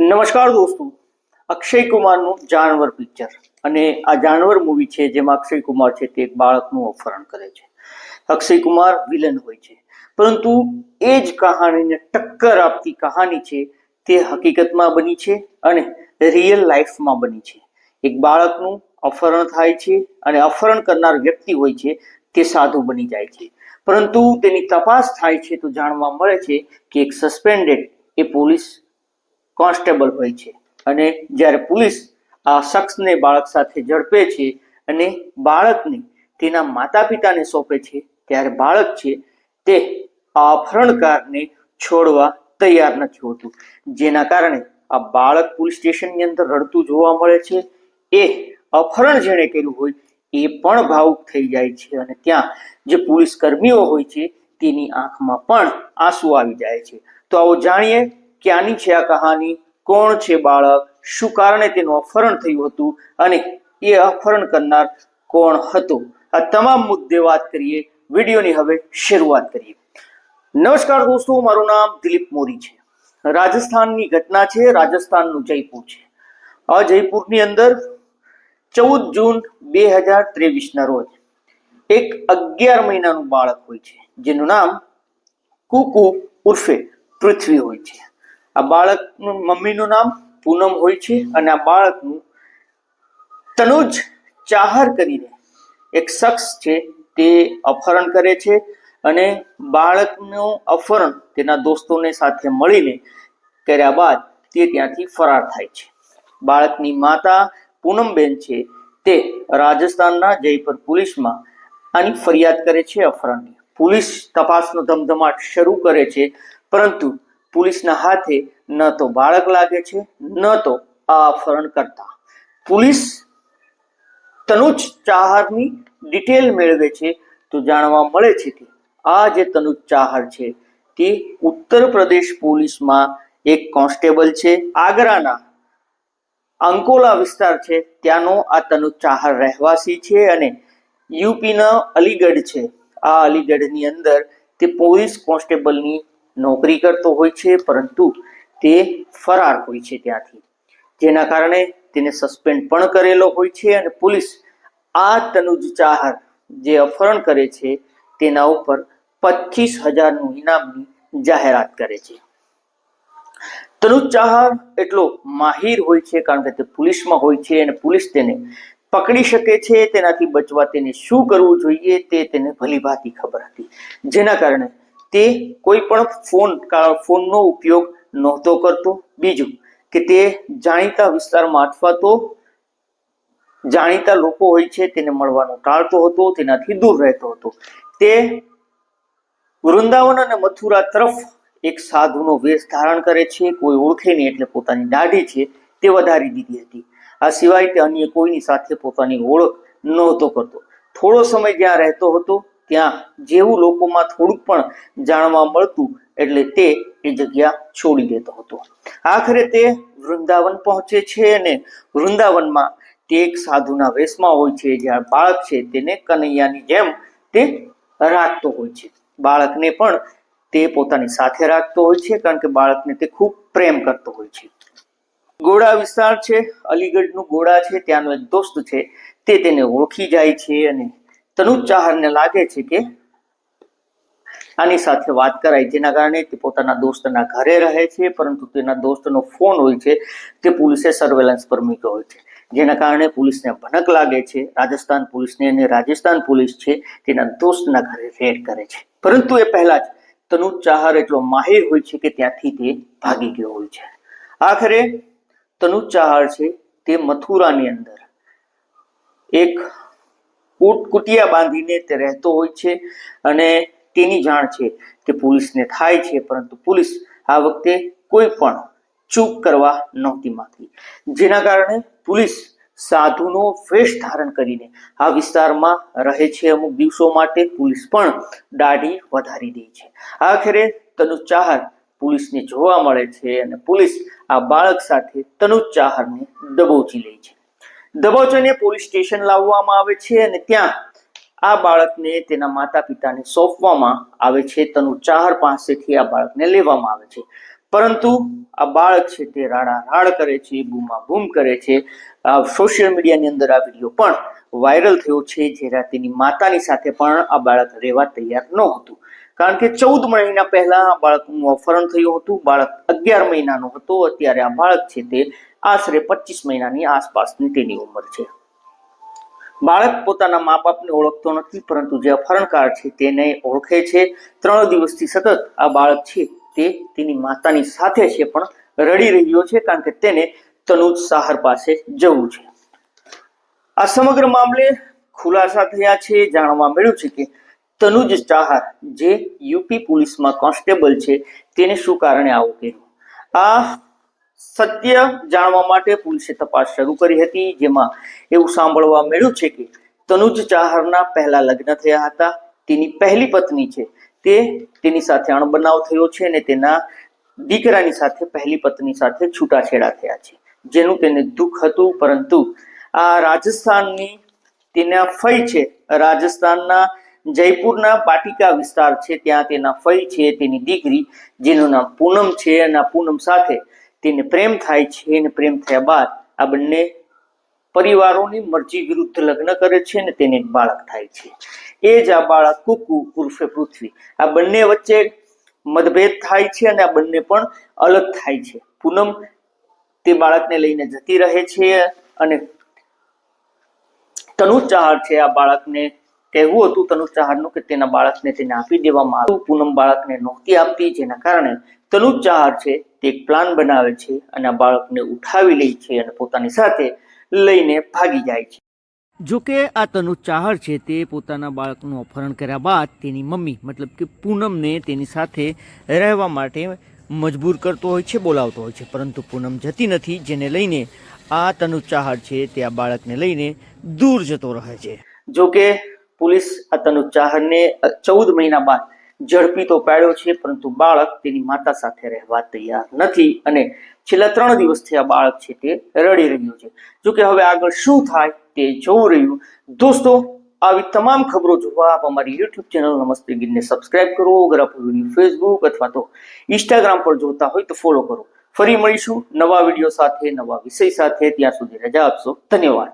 નમસ્કાર દોસ્તો. અક્ષય કુમારનું જાનવર પિક્ચર. અને આ જાનવર મૂવી છે જેમાં અક્ષય કુમાર છે તે એક બાળકનું અપહરણ કરે છે. અક્ષય કુમાર વિલન હોય છે. પરંતુ એ જ કહાનીને ટક્કર આપતી કહાની છે તે હકીકતમાં બની છે અને રિયલ લાઈફમાં બની છે. એક બાળકનું અપહરણ થાય છે અને અપહરણ કરનાર વ્યક્તિ હોય છે તે સાધુ બની જાય છે. પરંતુ તેની તપાસ થાય છે તો જાણવા મળે છે કે એક સસ્પેન્ડેડ એ પોલીસ કોન્સ્ટેબલ હોય છે. અને જ્યારે પોલીસ આ શખ્સને બાળક સાથે ઝડપે છે અને બાળકને તેના માતા પિતાને સોંપે છે, ત્યારે બાળક છે તે આ અપહરણકારને છોડવા તૈયાર નથી હોતું. જેના કારણે આ બાળક પોલીસ સ્ટેશનની અંદર રડતું જોવા મળે છે. એ અપહરણ જેણે કર્યું હોય એ પણ ભાવુક થઈ જાય છે અને ત્યાં જે પોલીસ કર્મીઓ હોય છે તેની આંખમાં પણ આંસુ આવી જાય છે. તો આવો જાણીએ ક્યાંની છે આ કહાની? કોણ છે બાળક? શું કારણે તેનું અપહરણ થયું હતું? અને એ અપહરણ કરનાર કોણ હતું? આ તમામ મુદ્દે વાત કરીએ, વિડીયોની હવે શરૂઆત કરીએ. નમસ્કાર દોસ્તો, મારું નામ દિલીપ મોરી છે. રાજસ્થાનની ઘટના છે, રાજસ્થાનનું જયપુર છે. આ જયપુરની અંદર ચૌદ જૂન બે હજાર ત્રેવીસના રોજ એક અગિયાર મહિનાનું બાળક હોય છે, જેનું નામ કુકુ ઉર્ફે પૃથ્વી હોય છે. આ બાળકનું મમ્મીનું નામ પૂનમ હોય છે અને આ બાળકનું તનુજ ચાહર કરીને એક શખ્સ છે તે અપહરણ કરે છે અને બાળકનું અપહરણ તેના દોસ્તોને સાથે મળીને કર્યા બાદ તે ત્યાંથી ફરાર થાય છે. બાળકની માતા પૂનમબેન છે તે રાજસ્થાનના જયપુર પોલીસમાં આની ફરિયાદ કરે છે અપહરણની. પોલીસ તપાસનો ધમધમાટ શરૂ કરે છે, પરંતુ પોલીસના હાથે ન તો બાળક લાગે છે, ન તો આ અપહરણ કરતા. પોલીસ તનુજ ચાહરની ડિટેલ મેળવે છે તો જાણવા મળે છે કે આ જે તનુજ ચાહર છે તે ઉત્તર પ્રદેશ પોલીસમાં એક કોન્સ્ટેબલ છે. આગ્રાના અંકોલા વિસ્તાર છે, ત્યાંનો આ તનુજ ચાહર રહેવાસી છે અને યુપીના અલીગઢ છે. આ અલીગઢની અંદર તે પોલીસ કોન્સ્ટેબલની નોકરી કરતો હોય છે, પરંતુ તે ફરાર હોય છે ત્યાંથી. જેના કારણે તેને સસ્પેન્ડ પણ કરેલો હોય છે અને પોલીસ આ તનુજ ચાહર જે અપહરણ કરે છે, તેના ઉપર પચીસ હજારનું ઇનામની જાહેરાત કરે છે. તનુજ ચાહર એટલો માહિર હોય છે કારણ કે તે પોલીસમાં હોય છે અને પોલીસ તેને પકડી શકે છે, તેનાથી બચવા તેને શું કરવું જોઈએ તે તેને ભલીભાતી ખબર હતી. જેના કારણે તે કોઈ પણ ફોન ફોનનો ઉપયોગ નહોતો કરતો. બીજું કે તે જાણીતા વિસ્તારમાં અથવા તો જાણીતા લોકો હોય છે તેને મળવાનું ટાળતો હતો, તેનાથી દૂર રહેતો હતો. તે વૃંદાવન અને મથુરા તરફ એક સાધુનો વેશ ધારણ કરે છે. કોઈ ઓળખે નહીં એટલે પોતાની દાઢી છે તે વધારી દીધી હતી. આ સિવાય તે અન્ય કોઈની સાથે પોતાની ઓળખ નહોતો કરતો. થોડો સમય જ્યાં રહેતો હતો. ત્યાં જેવું લોકોમાં થોડુંક પણ જાણવા મળતું એટલે તે એ જગ્યા છોડી દેતો હતો. આખરે તે વૃંદાવન પહોંચે છે અને વૃંદાવનમાં તે એક સાધુના વેશમાં હોય છે, જ્યાં બાળક છે તેને કનૈયાની જેમ તે રાખતો હોય છે. બાળકને પણ તે પોતાની સાથે રાખતો હોય છે, કારણ કે બાળકને તે ખૂબ પ્રેમ કરતો હોય છે. ગોળા વિસ્તાર છે, અલીગઢનું ગોળા છે, ત્યાંનો એક દોસ્ત છે, તે તેને ઓળખી જાય છે અને તનુજ ચાહરને લાગે છે કે આની સાથે વાત કરાય, જેના કારણે તે પોતાના દોસ્તના ઘરે રહે છે, પરંતુ તેના દોસ્તનો ફોન હોય છે, તે પોલીસે સર્વેલન્સ પર મૂક્યો હોય છે. જેના કારણે પોલીસને ભનક લાગે છે, રાજસ્થાન પોલીસને અને રાજસ્થાન પોલીસ છે, તેના દોસ્તના ઘરે રેડ કરે છે. પરંતુ એ પહેલા જ તનુજ ચાહર એટલો માહિર હોય છે કે ત્યાંથી તે ભાગી ગયો હોય છે. આખરે તનુજ ચાહર છે તે મથુરાની અંદર એક કુટિયા બાંધીને તે રહેતો હોય છે અને તેની જાણ છે તે પોલીસને થાય છે, પરંતુ પોલીસ આ વખતે કોઈ પણ ચૂક કરવા નહોતી માંગતી. જેના કારણે પોલીસ સાધુનો વેશ ધારણ કરીને આ વિસ્તારમાં રહે છે. અમુક દિવસો માટે પોલીસ પણ દાઢી વધારી દે છે. આખરે તનુજ ચાહર પોલીસને જોવા મળે છે અને પોલીસ આ બાળક સાથે તનુજ ચાહરને દબોચી લે છે. દબોચીને પોલીસ સ્ટેશન લાવવામાં આવે છે અને ત્યાં આ બાળકને તેના માતા પિતાને સોંપવામાં આવે છે. તનુ ચાહર પાસેથી આ બાળકને લેવામાં આવે છે. પરંતુ આ બાળક છે તે રાડા રાડ કરે છે બૂમા બૂમ કરે છે. સોશિયલ મીડિયાની અંદર આ વીડિયો પણ વાયરલ થયો છે જ્યારે તેની માતાની સાથે પણ આ બાળક રહેવા તૈયાર ન હતું કારણ કે ચૌદ મહિના પહેલા આ બાળકનું અપહરણ થયું હતું. બાળક અગિયાર મહિનાનો હતો. અત્યારે આ બાળક છે તે આશરે પચીસ મહિનાની આસપાસની તેની ઉંમર છે. બાળક પોતાના મા બાપને ઓળખતો નથી, પરંતુ જે અપહરણકાર છે તેને ઓળખે છે. ત્રણ દિવસથી સતત આ બાળક છે તે તેની માતાની સાથે છે પણ રડી રહ્યો છે કારણ કે તેને તનુજ સાહર પાસે જવું છે. આ સમગ્ર મામલે ખુલાસા થયા છે. જાણવા મળ્યું છે કે તનુજ ચાહર જે યુપી પોલીસમાં કોન્સ્ટેબલ છે તેને શું કારણે આવું કર્યું? આ સત્ય જાણવા માટે પોલીસે તપાસ શરૂ કરી હતી, જેમાં એવું સાંભળવા મળ્યું છે કે તનુજ ચાહરના પહેલા લગ્ન થયા હતા. તેની પહેલી પત્ની છે તે. તેની સાથે અણબનાવ થયો છે અને તેના દીકરાની સાથે પહેલી પત્ની સાથે છૂટાછેડા થયા છે, જેનું તેને દુઃખ હતું. પરંતુ આ રાજસ્થાનની તેના ફઈ છે. રાજસ્થાનના જયપુરના પાટિકા વિસ્તાર છે. ત્યાં તેના ફઈ છે. તેની દીકરી, જેનું નામ પૂનમ છે અને પૂનમ સાથે તેને પ્રેમ થાય છે અને પ્રેમ થયા બાદ આ બંને પરિવારોની મરજી વિરુદ્ધ લગ્ન કરે છે અને તેને બાળક થાય છે. એ જ આ બાળક કુકુ, ઉર્ફે પૃથ્વી. આ બંને વચ્ચે મતભેદ થાય છે અને આ બંને પણ અલગ થાય છે. પૂનમ તે બાળકને લઈને જતી રહે છે અને ચાહર છે આ બાળકને કહેવું હતું તનુજ ચાહરનું કે તેના બાળકને તેને આપી દેવામાં આવ્યું. પૂનમ બાળકને નહોતી આપતી જેના કારણે તનુજ ચાહર છે એક પ્લાન બનાવે છે અને આ બાળકને ઉઠાવી લે છે અને પોતાની સાથે લઈને ભાગી જાય છે. જો કે આ તનુ ચાહર છે તે પોતાના બાળકનું અપહરણ કર્યા બાદ તેની મમ્મી મતલબ કે પૂનમને તેની સાથે રહેવા માટે મજબૂર કરતો હોય છે બોલાવતો હોય છે. પરંતુ પૂનમ જતી નથી જેને લઈને આ તનુ ચાહર છે તે આ બાળકને લઈને દૂર જતો રહે છે. જો કે પોલીસ આ તનુ ચાહરને ચૌદ મહિના બાદ ઝડપી તો પાડ્યો છે, પરંતુ બાળક તેની માતા સાથે રહેવા તૈયાર નથી અને છેલ્લા ત્રણ દિવસથી આ બાળક છે તે રડી રહ્યું છે. જો કે હવે આગળ શું થાય તે જોવું રહ્યું. દોસ્તો, આવી તમામ ખબરો જોવા આપ અમારી યુટ્યુબ ચેનલ નમસ્તે ગીરને સબસ્ક્રાઇબ કરો આપ ફેસબુક અથવા તો ઇન્સ્ટાગ્રામ પર જોતા હોય તો ફોલો કરો. ફરી મળીશું નવા વીડિયો સાથે, નવા વિષય સાથે. ત્યાં સુધી રજા આપશો. ધન્યવાદ.